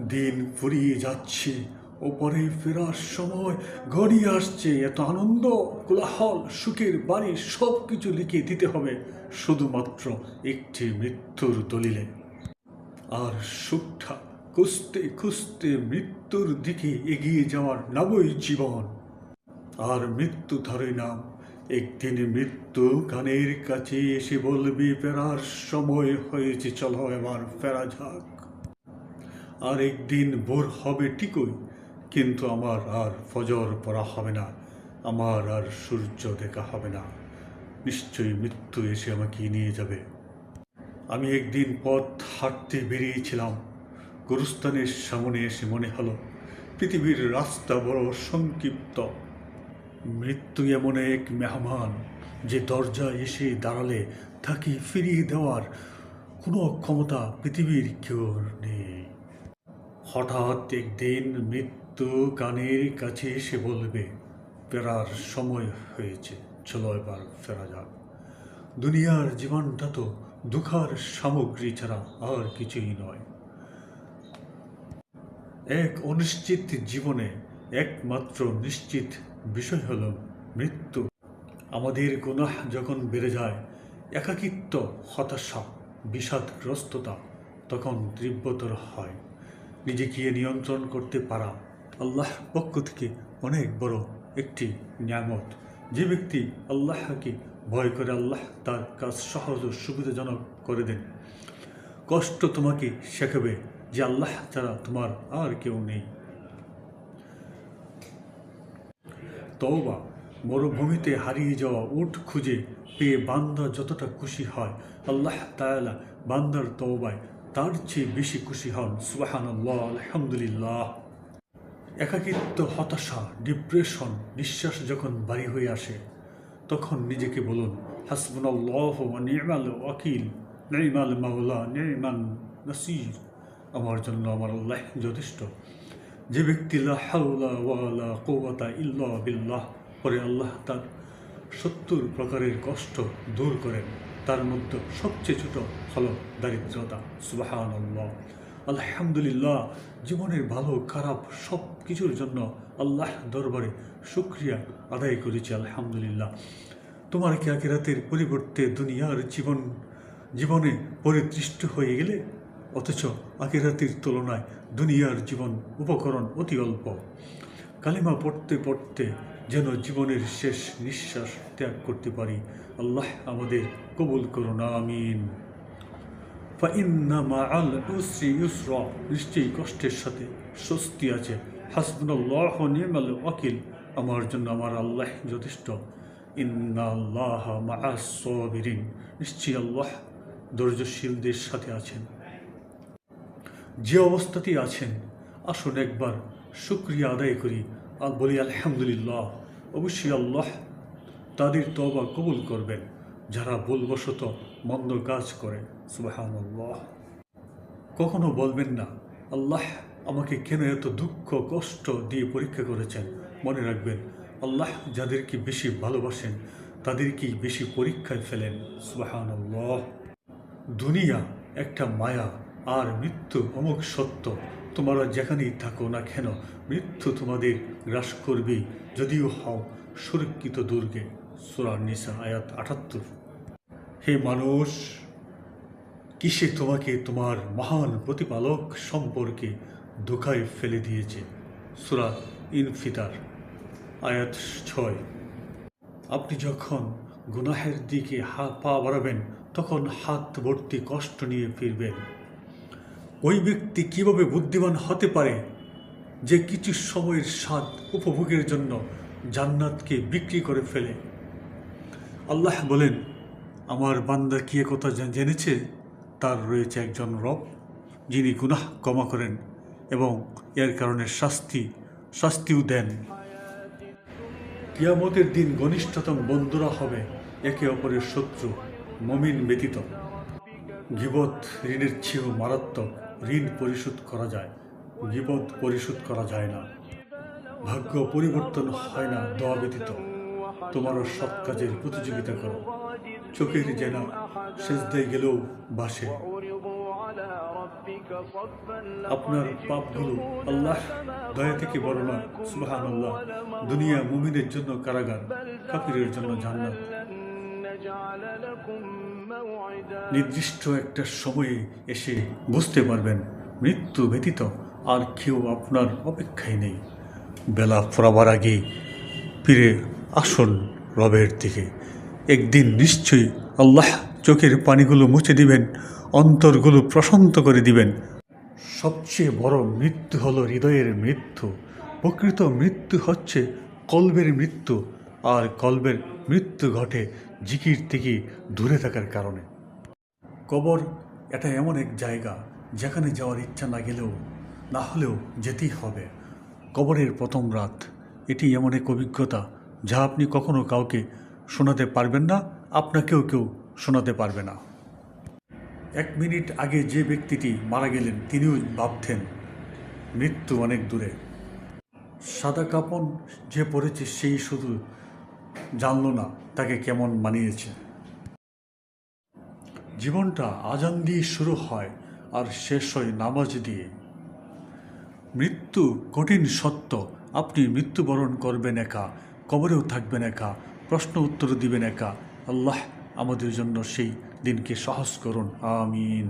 দিন ফুরিয়ে যাচ্ছে, ওপরে ফেরার সময় গড়িয়ে আসছে, এত আনন্দ, কোলাহল, সুখের বাড়ি সব কিছু লিখে দিতে হবে, শুধুমাত্র একটি মৃত্যুর দলিলে। আর সুখটা খুঁজতে খুঁজতে মৃত্যুর দিকে এগিয়ে যাওয়ার নামই জীবন। আর মৃত্যু ধরে নাম একদিন মৃত্যু কানের কাছে এসে বলবে, ফেরার সময় হয়েছে, চলো এবার ফেরা যাক। আর একদিন ভোর হবে ঠিকই, কিন্তু আমার আর ফজর পড়া হবে না, আমার আর সূর্য দেখা হবে না। নিশ্চয়ই মৃত্যু এসে আমাকে নিয়ে যাবে। আমি একদিন পথ হাঁটতে বেরিয়েছিলাম। গুরুস্থানের সামনে এসে মনে হলো, পৃথিবীর রাস্তা বড় সংক্ষিপ্ত। মৃত্যু এমন এক মেহমান যে দরজায় এসে দাঁড়ালে তাকে ফিরিয়ে দেওয়ার কোনো ক্ষমতা পৃথিবীর কেউ নেই। হঠাৎ একদিন মৃত্যু কানের কাছে এসে বলবে, ফেরার সময় হয়েছে, চলো এবার ফেরা যাক। দুনিয়ার জীবনটা তো দুঃখার সামগ্রী ছাড়া আর কিছুই নয়। এক অনিশ্চিত জীবনে একমাত্র নিশ্চিত বিষয় হল মৃত্যু। আমাদের গুনাহ যখন বেড়ে যায়, একাকিত্ব, হতাশা, বিষাদগ্রস্ততা তখন তীব্রতর হয়। নিজেকে নিয়ন্ত্রণ করতে পারা আল্লাহ পক্ষ থেকে অনেক বড় একটি নিয়ামত। যে ব্যক্তি আল্লাহকে ভয় করে আল্লাহ তার কাজ সহজ ও সুবিধাজনক করে দেন। কষ্ট তোমাকে শেখাবে যে আল্লাহ ছাড়া তোমার আর কেউ নেই। তওবা, মরুভূমিতে হারিয়ে যাওয়া উট খুঁজে পেয়ে বান্দা যতটা খুশি হয়, আল্লাহ তাআলা বান্দার তওবায় তার চেয়ে বেশি খুশি হন। সুবাহান আলহামদুলিল্লাহ। একাকিত্ব, হতাশা, ডিপ্রেশন, নিঃশ্বাস যখন বাড়ি হয়ে আসে, তখন নিজেকে বলুন, হাসবুনাল্লাহ ওয়া নি'মাল ওয়াকিল, নি'মাল মাওলা নি'মান নাসির। আমার জন্য আমার আল্লাহ যথেষ্ট। যে ব্যক্তি ওয়ালা কুওয়াতা ইল্লা বিল্লাহ, পরে আল্লাহ তার সত্তর প্রকারের কষ্ট দূর করেন। তার মধ্যে সবচেয়ে ছোট হলো দারিদ্রতা সুবাহান আলহামদুলিল্লাহ, জীবনের ভালো, খারাপ সব কিছুর জন্য আল্লাহ দরবারে শুক্রিয়া আদায় করেছি, আলহামদুলিল্লাহ। তোমার কি আখিরাতের পরিবর্তে দুনিয়ার জীবন, জীবনে পরিতৃষ্ট হয়ে গেলে? অথচ আখিরাতের তুলনায় দুনিয়ার জীবন উপকরণ অতি অল্প। কালিমা পড়তে পড়তে যেন জীবনের শেষ নিঃশ্বাস ত্যাগ করতে পারি। আল্লাহ আমাদের কবুল করুন, আমিন। নিশ্চয়ই কষ্টের সাথে স্বস্তি আছে। হাসবুনাল্লাহ নিমাল ওয়াকিল, আমার জন্য আমার আল্লাহ যথেষ্ট। ইন্না আল্লাহ নিশ্চয়ই আল্লাহ ধৈর্যশীলদের সাথে আছেন। যে অবস্থাতেই আছেন, আসুন একবার শুক্রিয়া আদায় করি। বলি, আলহামদুলিল্লাহ। অবশ্যই আল্লাহ তাদের তবা কবুল করবেন, যারা ভুলবশত মন্দ কাজ করে। সুবাহান আল্লাহ কখনো বলবেন না, আল্লাহ আমাকে কেন এত দুঃখ, কষ্ট দিয়ে পরীক্ষা করেছেন? মনে রাখবেন, আল্লাহ যাদেরকে বেশি ভালোবাসেন, তাদেরকেই বেশি পরীক্ষায় ফেলেন। সুবাহান দুনিয়া একটা মায়া, আর মৃত্যু অমুক সত্য। তোমরা যেখানেই থাকো না কেন, মৃত্যু তোমাদের গ্রাস করবে, যদিও হও সুরক্ষিত দুর্গে। সুরার নিসা, আয়াত আটাত্তর। হে মানুষ, কিসে তোমাকে তোমার মহান প্রতিপালক সম্পর্কে ধোকায় ফেলে দিয়েছে? সুরা ইনফিতার, আয়াত ছয়। আপনি যখন গুনাহের দিকে হাত পা বাড়াবেন, তখন হাত ভর্তি কষ্ট নিয়ে ফিরবেন। ওই ব্যক্তি কীভাবে বুদ্ধিমান হতে পারে যে কিছু সময়ের স্বাদ উপভোগের জন্য জান্নাতকে বিক্রি করে ফেলে? আল্লাহ বলেন, আমার বান্দা কি কথা জেনেছে? তার রয়েছে একজন রব, যিনি গুনাহ ক্ষমা করেন এবং এর কারণে শাস্তি, শাস্তিও দেন। কিয়ামতের দিন ঘনিষ্ঠতম বন্ধুরা হবে একে অপরের শত্রু, মমিন ব্যতীত। গিবত ঋণের চেয়েও মারাত্মক। ঋণ পরিশোধ করা যায়, বিপদ পরিশোধ করা যায় না। ভাগ্য পরিবর্তন হয় না, দোয়া ব্যতীত। তোমারও সৎ কাজের প্রতিযোগিতা করো। চোখের যেন শেষ দিয়ে গেলেও বাসে। আপনার পাপগুলো আল্লাহ দয়া থেকে বড় না সুবাহান আল্লাহ দুনিয়া মুমিনের জন্য কারাগার কাপিরের জন্য জান্নাত। নির্দিষ্ট একটা সময়ে এসে বুঝতে পারবেন, মৃত্যু ব্যতীত আর কেউ আপনার অপেক্ষায় নেই। বেলা ফোরাবার আগে ফিরে আসুন রবের দিকে। একদিন নিশ্চয়ই আল্লাহ চোখের পানিগুলো মুছে দিবেন, অন্তরগুলো প্রশান্ত করে দিবেন। সবচেয়ে বড় মৃত্যু হলো হৃদয়ের মৃত্যু। প্রকৃত মৃত্যু হচ্ছে কলবের মৃত্যু, আর কলবের মৃত্যু ঘটে জিকির থেকে দূরে থাকার কারণে। কবর এটা এমন এক জায়গা যেখানে যাওয়ার ইচ্ছা না গেলেও, না হলেও যেতেই হবে। কবরের প্রথম রাত, এটি এমন এক অভিজ্ঞতা যা আপনি কখনো কাউকে শোনাতে পারবেন না, আপনাকেও কেউ শোনাতে পারবে না। এক মিনিট আগে যে ব্যক্তিটি মারা গেলেন, তিনিও ভাবতেন, মৃত্যু অনেক দূরে। সাদা কাপন যে পড়েছে সেই শুধু জানলো না তাকে কেমন মানিয়েছে। জীবনটা আজান দিয়ে শুরু হয় আর শেষ হয় নামাজ দিয়ে। মৃত্যু কঠিন সত্য, আপনি মৃত্যুবরণ করবেন একা, কবরেও থাকবেন একা, প্রশ্ন উত্তর দিবেন একা। আল্লাহ আমাদের জন্য সেই দিনকে সহজ করুন, আমিন।